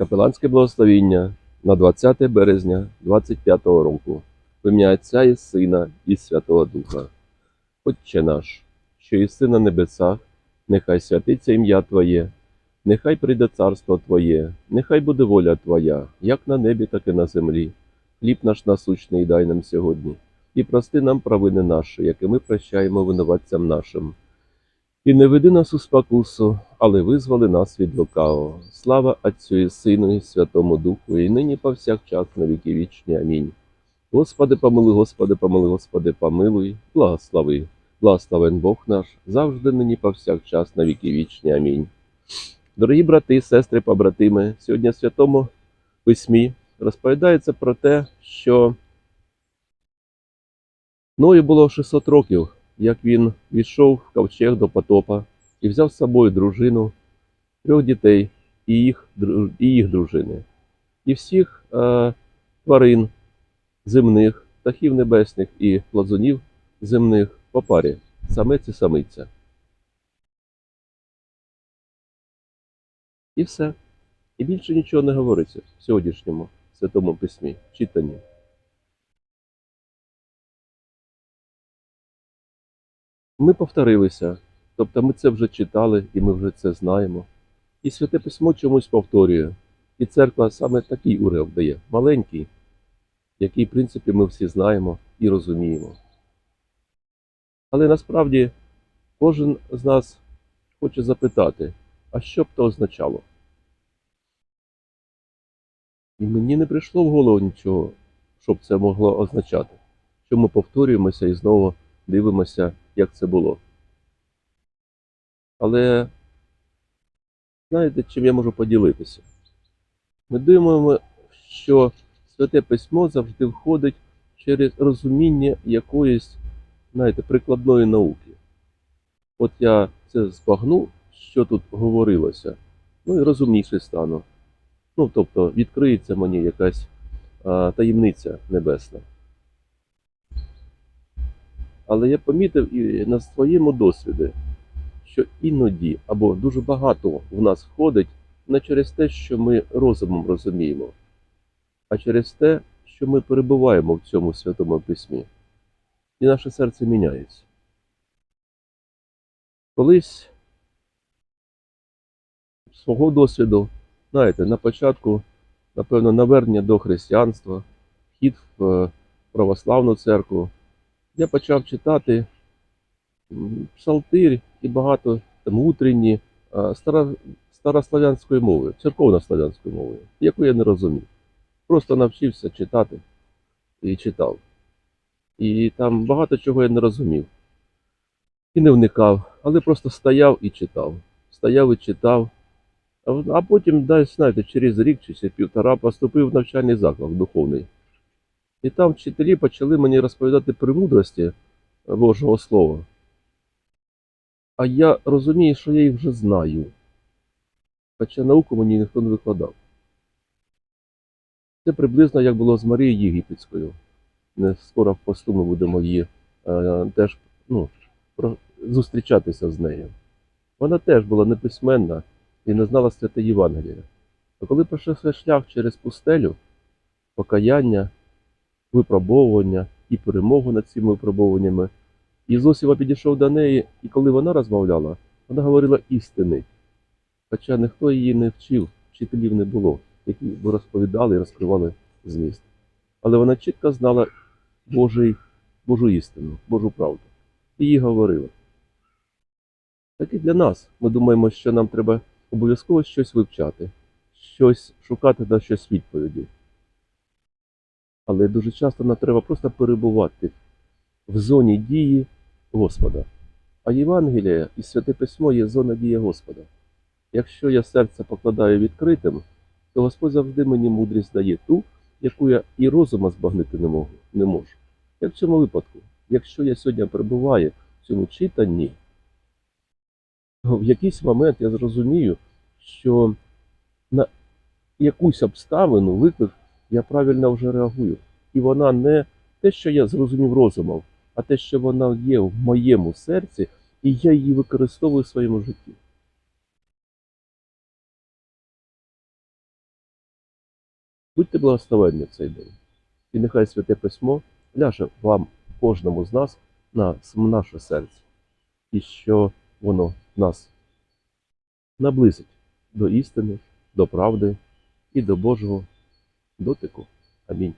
Капеланське благословіння на 20 березня 25 року. Ім'я Отця і Сина і Святого Духа. Отче наш, що єси на небесах, нехай святиться ім'я Твоє, нехай прийде царство Твоє, нехай буде воля Твоя, як на небі, так і на землі. Хліб наш насущний дай нам сьогодні, і прости нам провини наші, які ми прощаємо винуватцям нашим. І не веди нас у спокусу, але визволи нас від лукавого. Слава Отцю і Сину, і Святому Духу, і нині повсякчас на віки вічні. Амінь. Господи, помилуй, Господи, помилуй, Господи, помилуй, благослови. Благословен Бог наш, завжди нині повсякчас на віки вічні. Амінь. Дорогі брати, сестри, побратими, сьогодні в Святому Письмі розповідається про те, що Ною було 600 років, як він війшов в ковчег до потопа і взяв з собою дружину, трьох дітей і їх, і їх дружини, і всіх е, тварин земних, птахів небесних і плазунів земних по парі, самець і самиця. І все. І більше нічого не говориться в сьогоднішньому святому письмі, читанні. Ми повторилися, тобто ми це вже читали і ми вже це знаємо. І святе письмо чомусь повторює. І церква саме такий уривок дає, маленький, який, в принципі, ми всі знаємо і розуміємо. Але насправді кожен з нас хоче запитати, а що б то означало? І мені не прийшло в голову нічого, що б це могло означати. Що ми повторюємося і знову дивимося, як це було. Але знаєте, чим я можу поділитися? Ми думаємо, що Святе Письмо завжди входить через розуміння якоїсь, знаєте, прикладної науки. От я це збагну, що тут говорилося, ну і розумніший стану. Ну, тобто відкриється мені якась а, таємниця небесна. Але я помітив і на своєму досвіді, що іноді або дуже багато в нас входить не через те, що ми розумом розуміємо, а через те, що ми перебуваємо в цьому святому письмі, і наше серце міняється. Колись свого досвіду, знаєте, на початку, напевно, навернення до християнства, вхід в е, православну церкву, я почав читати псалтир і багато там утренні старослав'янською мовою, церковнослав'янською мовою, яку я не розумів. Просто навчився читати і читав. І там багато чого я не розумів. І не вникав, але просто стояв і читав. Стояв і читав. А потім, десь, знаєте, через рік чи півтора поступив в навчальний заклад духовний. І там вчителі почали мені розповідати премудрості Божого Слова. А я розумію, що я їх вже знаю. Хоча науку мені ніхто не викладав. Це приблизно як було з Марією Єгипетською. Не скоро в посту ми будемо її е, теж ну, зустрічатися з нею. Вона теж була неписьменна і не знала святе Євангелія. А коли пройшов свій шлях через пустелю, покаяння, випробовування і перемогу над цими випробовуваннями. Ісус Іва підійшов до неї, і коли вона розмовляла, вона говорила істини. Хоча ніхто її не вчив, вчителів не було, які б розповідали і розкривали зміст. Але вона чітко знала Божий, Божу істину, Божу правду. І їй говорила. Так і для нас. Ми думаємо, що нам треба обов'язково щось вивчати, щось шукати на щось відповіді. Але дуже часто нам треба просто перебувати в зоні дії Господа. А Євангелія і Святе Письмо є зона дії Господа. Якщо я серце покладаю відкритим, то Господь завжди мені мудрість дає ту, яку я і розума збагнити не можу. Не можу. Як в цьому випадку, якщо я сьогодні перебуваю в цьому читанні, то в якийсь момент я зрозумію, що на якусь обставину, виклик, я правильно вже реагую. І вона не те, що я зрозумів розумом, а те, що вона є в моєму серці, і я її використовую в своєму житті. Будьте благословенні в цей день. І нехай Святе Письмо ляже вам, кожному з нас, на наше серце, і що воно нас наблизить до істини, до правди і до Божого дотику. Амінь.